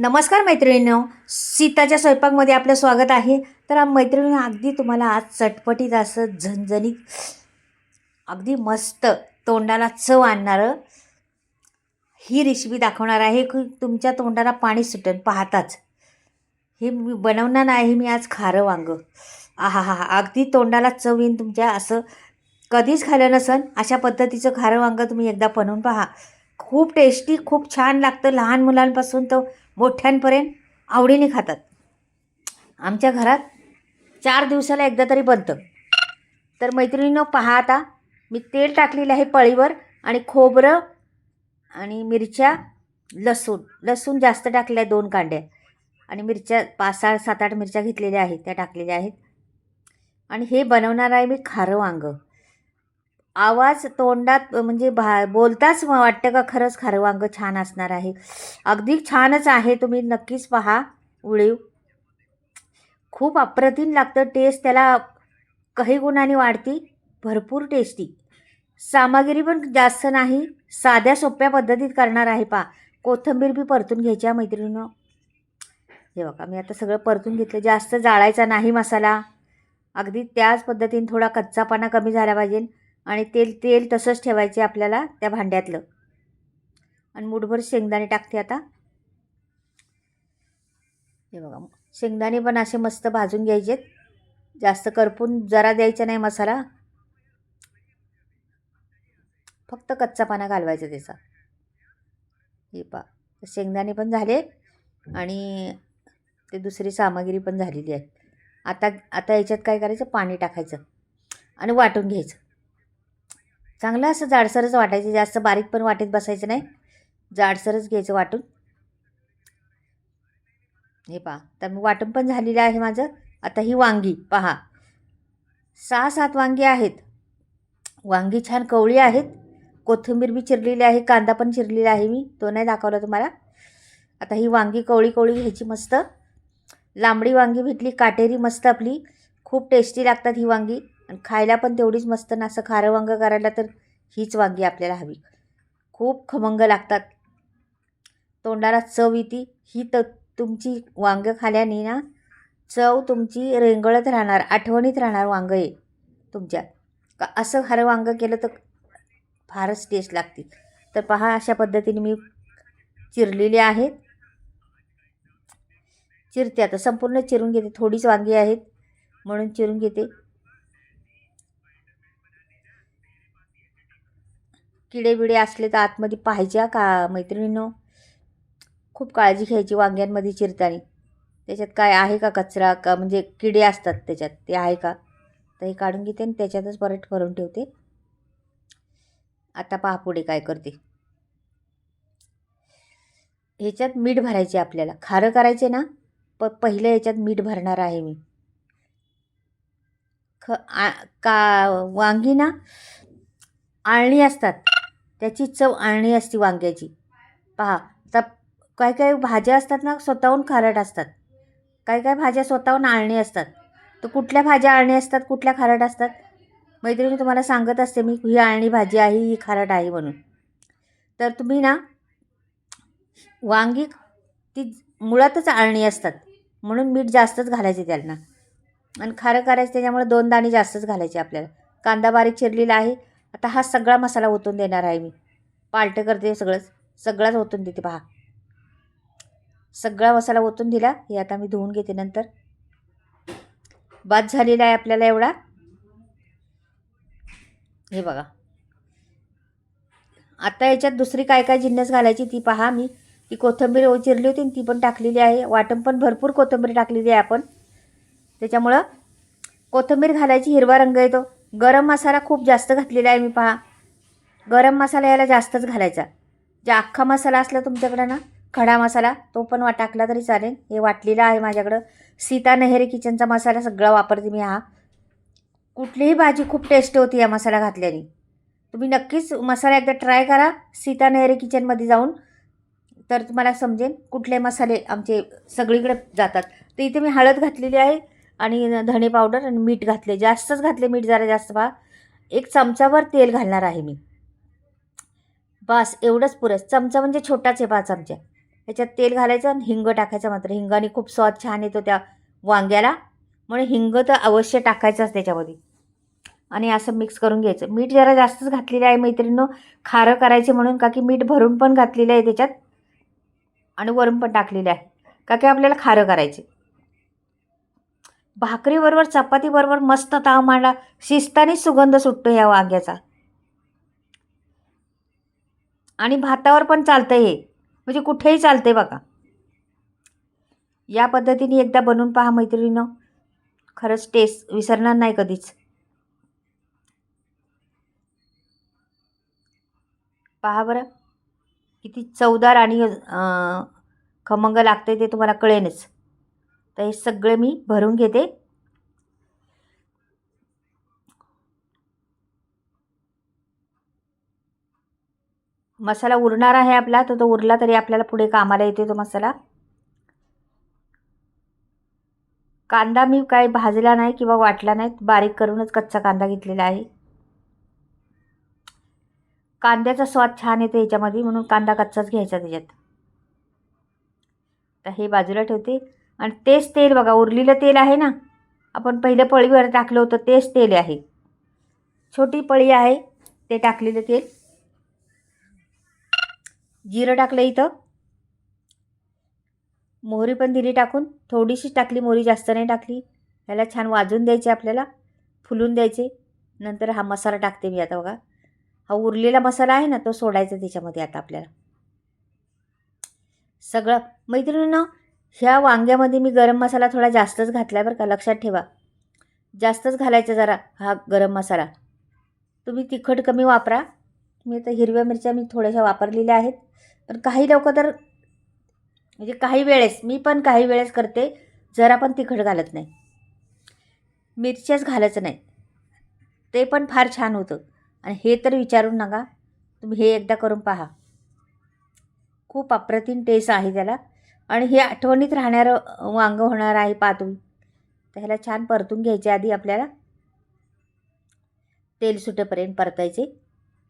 नमस्कार मैत्रिणींनो सीताच्या स्वयंपाकमध्ये आपलं स्वागत आहे. तर मैत्रिणी अगदी तुम्हाला आज चटपटीत असं झणझणीत अगदी मस्त तोंडाला चव आणणारं ही रेसिपी दाखवणार आहे की तुमच्या तोंडाला पाणी सुटेल पाहताच. हे मी बनवणार आहे मी आज खारं वांगं. आहा हा हा अगदी तोंडाला चव येईन तुमच्या असं कधीच खाल्लं नसन. अशा पद्धतीचं खारं वांगं तुम्ही एकदा बनवून पहा. खूप टेस्टी खूप छान लागतं लहान मुलांपासून तर मोठ्यांपर्यंत आवडीने खातात. आमच्या घरात चार दिवसाला एकदा तरी बनतं. तर मैत्रिणीनं पहा आता. मी तेल टाकलेलं आहे पळीवर आणि खोबरं आणि मिरच्या लसूण. लसूण जास्त टाकल्या आहे दोन कांड्या. आणि मिरच्या पाच सहा सात आठ मिरच्या घेतलेल्या आहेत. त्या टाकलेल्या आहेत. आणि हे बनवणार आहे मी खारं वांगं. आवाज तोंडात म्हणजे भा बोलताच वाटतं का खरंच खारं छान असणार आहे. अगदी छानच आहे. तुम्ही नक्कीच पहा. उळीव खूप अप्रतिम लागतं. टेस्ट त्याला काही गुणाने वाढती. भरपूर टेस्टी सामग्री पण जास्त नाही. साध्या सोप्या पद्धतीत करणार आहे पा. कोथिंबीर बी परतून घ्यायच्या मैत्रिणीनं. हे बघा मी आता सगळं परतून घेतलं. जास्त जाळायचा नाही मसाला. अगदी त्याच पद्धतीने थोडा कच्चापणा कमी झाला पाहिजे. आणि तेल तेल तसंच ठेवायचे आपल्याला त्या भांड्यातलं. आणि मुठभर शेंगदाणे टाकते आता. हे बघा शेंगदाणे पण असे मस्त भाजून घ्यायचेत. जास्त करपून जरा द्यायचा नाही मसाला. फक्त कच्चा पाना घालवायचा त्याचा. हे पा शेंगदाणे पण झाले आणि ते दुसरी सामग्री पण झालेली आहे आता आता याच्यात काय करायचं? पाणी टाकायचं आणि वाटून घ्यायचं. चांगलं असं जाडसरच वाटायचं जास्त बारीक पण वाटेत बसायचं नाही. जाडसरच घ्यायचं वाटून. हे पहा तर मग वाटून पण झालेलं आहे माझं. आता ही वांगी पहा. सहा सात वांगी आहेत. वांगी छान कवळी आहेत. कोथिंबीर बी चिरलेली आहे कांदा पण चिरलेला आहे मी. तो नाही दाखवला तुम्हाला. आता ही वांगी कवळी कवळी घ्यायची मस्त. लांबडी वांगी भेटली काटेरी मस्त आपली. खूप टेस्टी लागतात ही वांगी. आणि खायला पण तेवढीच मस्त ना असं खारं वांगं करायला तर हीच वांगी आपल्याला हवी. खूप खमंग लागतात. तोंडाला चव येते. ही तर तुमची वांगं खाल्याने ना चव तुमची रेंगळत राहणार आठवणीत राहणार वांगं आहे तुमच्या का असं खारं वांगं केलं तर फारच टेस्ट लागते तर पहा अशा पद्धतीने मी चिरलेली आहेत. चिरते आता संपूर्ण चिरून घेते. थोडीच वांगी आहेत. म्हणून चिरून घेते. किडे बिडे असले तर आतमध्ये पाहायच्या का मैत्रिणींनो? खूप काळजी घ्यायची वांग्यांमध्ये चिरतानी. त्याच्यात काय आहे का कचरा? का म्हणजे किडे असतात त्याच्यात ते आहे का? तर हे काढून घेते आणि त्याच्यातच परत भरून ठेवते. आता पहा पुढे काय करते. ह्याच्यात मीठ भरायचे आपल्याला. खारं करायचे ना प पहिलं ह्याच्यात मीठ भरणार आहे मी. ख आ का वांगी ना आळणी असतात. त्याची चव आळणी असते वांग्याची. पहा आता काय काय भाज्या असतात ना स्वतःहून खारट असतात. काय काय भाज्या स्वतःहून आळणी असतात. तर कुठल्या भाज्या आळणी असतात कुठल्या खारट असतात? मैत्रिणी तुम्हाला सांगत असते मी ही आळणी भाजी आहे ही खारट आहे म्हणून. तर तुम्ही ना वांगी ती मुळातच आळणी असतात. म्हणून मीठ जास्तच घालायचे त्यांना. आणि खारं करायचं त्याच्यामुळे दोन दाणे जास्तच घालायचे आपल्याला. कांदा बारीक चिरलेला आहे आता हा सगळा मसाला ओतून देणार आहे मी. पालटं करते सगळंच. सगळाच ओतून देते पहा. सगळा मसाला ओतून दिला. हे आता मी धुवून घेते नंतर. बाद झालेला आहे आपल्याला एवढा. हे बघा. आता याच्यात दुसरी काय काय जिन्नस घालायची ती पहा मी. ती कोथिंबीर चिरली होती आणि ती पण टाकलेली आहे. वाटण पण भरपूर कोथिंबीर टाकलेली आहे आपण. त्याच्यामुळं कोथिंबीर घालायची हिरवा रंग येतो. गरम मसाला खूप जास्त घातलेला आहे मी पहा. गरम मसाला याला जास्तच घालायचा. जे अख्खा मसाला असला तुमच्याकडं ना खडा मसाला तो पण वा टाकला तरी चालेल. हे वाटलेला आहे माझ्याकडं. सीता नेहरे किचनचा मसाला सगळा वापरते मी हा. कुठलीही भाजी खूप टेस्ट होती या मसाला घातल्याने. तुम्ही नक्कीच मसाला एकदा ट्राय करा सीता नेहरे किचनमध्ये जाऊन. तर तुम्हाला समजेल कुठले मसाले आमचे सगळीकडे जातात. तर इथे मी हळद घातलेली आहे. आणि धणे पावडर आणि मीठ घातले. जास्तच घातले मीठ जरा जास्त पहा. एक चमचाभर तेल घालणार आहे मी. बस एवढंच पुरस. चमचा म्हणजे छोटाच आहे पहा चमचा. ह्याच्यात तेल घालायचं आणि हिंग टाकायचं मात्र. हिंगाने खूप स्वाद छान येतो त्या वांग्याला. म्हणून हिंग तर अवश्य टाकायचंच त्याच्यामध्ये. आणि असं मिक्स करून घ्यायचं. मीठ जरा जास्तच घातलेलं आहे मैत्रिणीनं. खारं करायचे म्हणून का की मीठ भरून पण घातलेलं आहे त्याच्यात. आणि वरून पण टाकलेलं आहे. का की आपल्याला खारं करायचे भाकरीबरोबर चपातीबरोबर मस्त ताव मांडला. शिस्ताने सुगंध सुटतो या वांग्याचा. आणि भातावर पण चालतं हे. म्हणजे कुठेही चालते बघा. या पद्धतीने एकदा बनवून पहा मैत्रिणीनं. खरंच टेस्ट विसरणार नाही कधीच. पहा बरं. किती चवदार आणि खमंग लागते ते तुम्हाला कळेनच. तर हे सगळे मी भरून घेते. मसाला उरणार आहे आपला तर तो उरला तरी आपल्याला पुढे कामाला येते तो मसाला. कांदा मी काय भाजला नाही किंवा वाटला नाही बारीक करूनच कच्चा कांदा घेतलेला आहे. कांद्याचा स्वाद छान येतो याच्यामध्ये म्हणून कांदा कच्चाच घ्यायचा त्याच्यात. तर हे बाजूला ठेवते. आणि तेच तेल बघा उरलेलं तेल आहे ना. आपण पहिलं पळीवर टाकलं होतं तेच तेल आहे. छोटी पळी आहे ते टाकलेलं तेल. जिरं टाकलं इथं. मोहरी पण दिली टाकून. थोडीशी टाकली मोहरी जास्त नाही टाकली. ह्याला छान वाजून द्यायचे आपल्याला फुलून द्यायचे. नंतर हा मसाला टाकते मी आता बघा. हा उरलेला मसाला आहे ना तो सोडायचा त्याच्यामध्ये आता आपल्याला. सगळं. मैत्रिणींना ह्या वांग्यामध्ये मी गरम मसाला थोडा जास्तच घातला आहे बरं का लक्षात ठेवा. जास्तच घालायचा जरा हा गरम मसाला. तुम्ही तिखट कमी वापरा. मी आता हिरव्या मिरच्या मी थोड्याशा वापरलेल्या आहेत. पण काही लोक तर म्हणजे काही वेळेस मी पण काही वेळेस करते जरा पण तिखट घालत नाही. मिरच्याच घालायचं नाही. ते पण फार छान होतं. आणि हे तर विचारून नका तुम्ही हे एकदा करून पहा. खूप अप्रतिम टेस्ट आहे त्याला. आणि हे आठवणीत राहणारं वांगं होणार आहे पातून. तर ह्याला छान परतून घ्यायचे आधी आपल्याला. तेल सुटेपर्यंत परतायचे.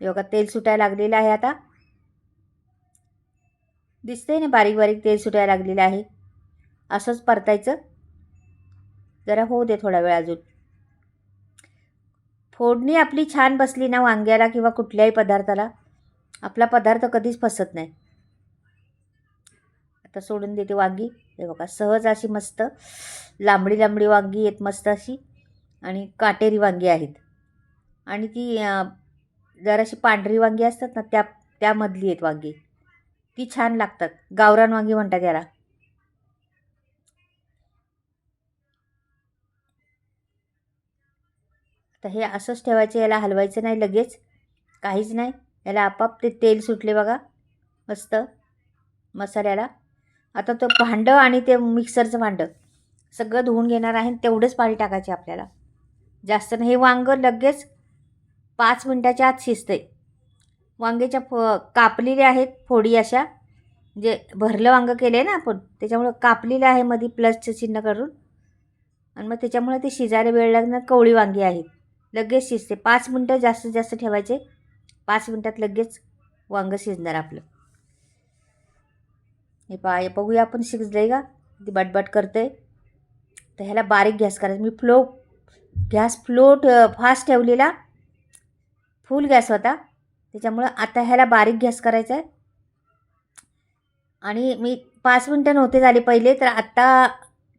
योगा तेल सुटायला लागलेलं आहे आता. दिसतंय ना बारीक बारीक तेल सुटायला लागलेलं आहे. असंच परतायचं. जरा होऊ दे थोडा वेळ अजून. फोडणी आपली छान बसली ना वांग्याला किंवा कुठल्याही पदार्थाला. आपला पदार्थ कधीच फसत नाही. आता सोडून देते वांगी. हे बघा सहज अशी मस्त लांबडी लांबडी वांगी आहेत मस्त अशी. आणि काटेरी वांगी आहेत. आणि ती जराशी पांढरी वांगी असतात ना त्या त्यामधली आहेत वांगी. ती छान लागतात. गावरान वांगी म्हणतात याला. तर हे असंच ठेवायचं याला हलवायचं नाही लगेच. काहीच नाही. याला आपाप ते तेल सुटले बघा. मस्त. मसाल्याला. आता तो भांडं आणि ते मिक्सरचं भांडं सगळं धुवून घेणार आहे आणि तेवढंच पाणी टाकायचे आपल्याला. जास्त नाही हे वांगं लगेच पाच मिनटाच्या आत शिजतं आहे वांग्याच्या फ कापलेल्या आहेत फोडी अशा. जे भरलं वांगं केलं आहे ना आपण त्याच्यामुळं कापलेलं आहे मध्ये प्लसचं चिन्ह करून. आणि मग त्याच्यामुळे ते शिजायला वेळ लागणार कवळी वांगी आहेत. लगेच शिजते. पाच मिनटं जास्तीत जास्त ठेवायचे. पाच मिनटात लगेच वांगं शिजणार आपलं. हे पाय बघूया आपण शिजलं आहे का? ती बटबट करते तर ह्याला बारीक गॅस करायचा. मी फ्लो गॅस फ्लो फास्ट ठेवलेला. फुल गॅस होता. त्याच्यामुळं आता ह्याला बारीक गॅस करायचा आहे. आणि मी पाच मिनटं नव्हते झाले पहिले तर आत्ता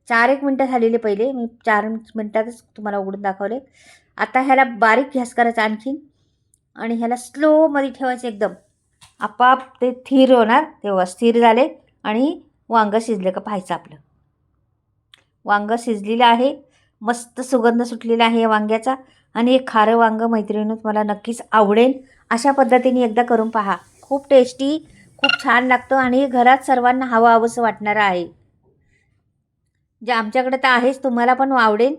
चार एक मिनटं झालेले पहिले. मी चार मिनटातच तुम्हाला उघडून दाखवले. आता ह्याला बारीक गॅस करायचा आणखीन. आणि ह्याला स्लोमध्ये ठेवायचं एकदम. आपाप ते स्थिर होणार. तेव्हा स्थिर झाले. आणि वांगं शिजलं का पाहायचं आपलं. वांगं शिजलेलं आहे मस्त सुगंध सुटलेला आहे या वांग्याचा आणि हे खारं वांगं मैत्रिणीनं तुम्हाला नक्कीच आवडेल. अशा पद्धतीने एकदा करून पहा. खूप टेस्टी खूप छान लागतं आणि हे घरात सर्वांना हवं हवंसं वाटणारं आहे. जे आमच्याकडे तर आहेच तुम्हाला पण आवडेल.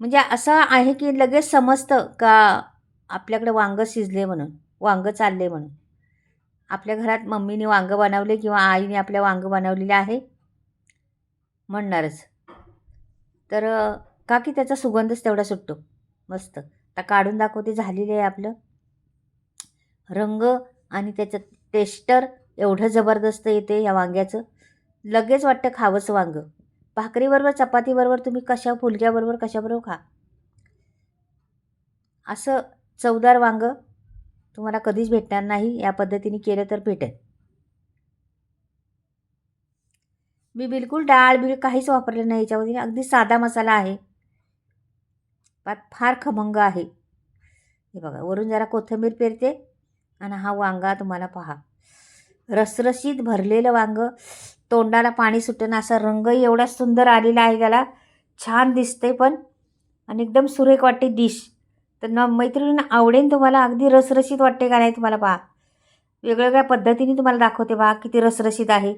म्हणजे असं आहे की लगेच समजतं का आपल्याकडे वांगं शिजले म्हणून वांगं चालले म्हणून. आपल्या घरात मम्मीने वांगं बनवले किंवा आईने आपल्या वांगं बनवलेलं आहे? म्हणणारच. तर का की त्याचा सुगंधच तेवढा सुटतो. मस्त. आता काढून दाखवते झालेलं आहे आपलं. रंग आणि त्याचं टेस्टर एवढं जबरदस्त येते या वांग्याचं. लगेच वाटतं खावंच वांगं. भाकरीबरोबर चपातीबरोबर तुम्ही कशा फुलक्याबरोबर कशाबरोबर खा. असं चवदार वांगं तुम्हाला कधीच भेटणार नाही या पद्धतीने केलं तर भेटेल. मी बिलकुल डाळ बिळ काहीच वापरलं नाही याच्यामध्ये अगदी साधा मसाला आहे. पात फार खमंग आहे. हे बघा वरून जरा कोथिंबीर पेरते आणि हा वांगा तुम्हाला पहा. रसरशीत भरलेलं वांगं तोंडाला पाणी सुटणं असा रंगही एवढा सुंदर आलेला आहे त्याला छान दिसते पण. आणि एकदम सुरेख वाटते डिश तर न मैत्रिणींना आवडेन तुम्हाला अगदी रसरशीत वाटते का नाही तुम्हाला पहा. वेगवेगळ्या पद्धतीने तुम्हाला दाखवते पहा किती रसरशीत आहे.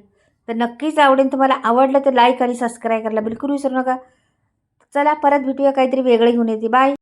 तर नक्कीच आवडेन तुम्हाला आवडलं तर लाईक आणि सबस्क्राईब करायला बिलकुल विसरू नका. चला परत भेटूया काहीतरी वेगळं घेऊन येते. बाय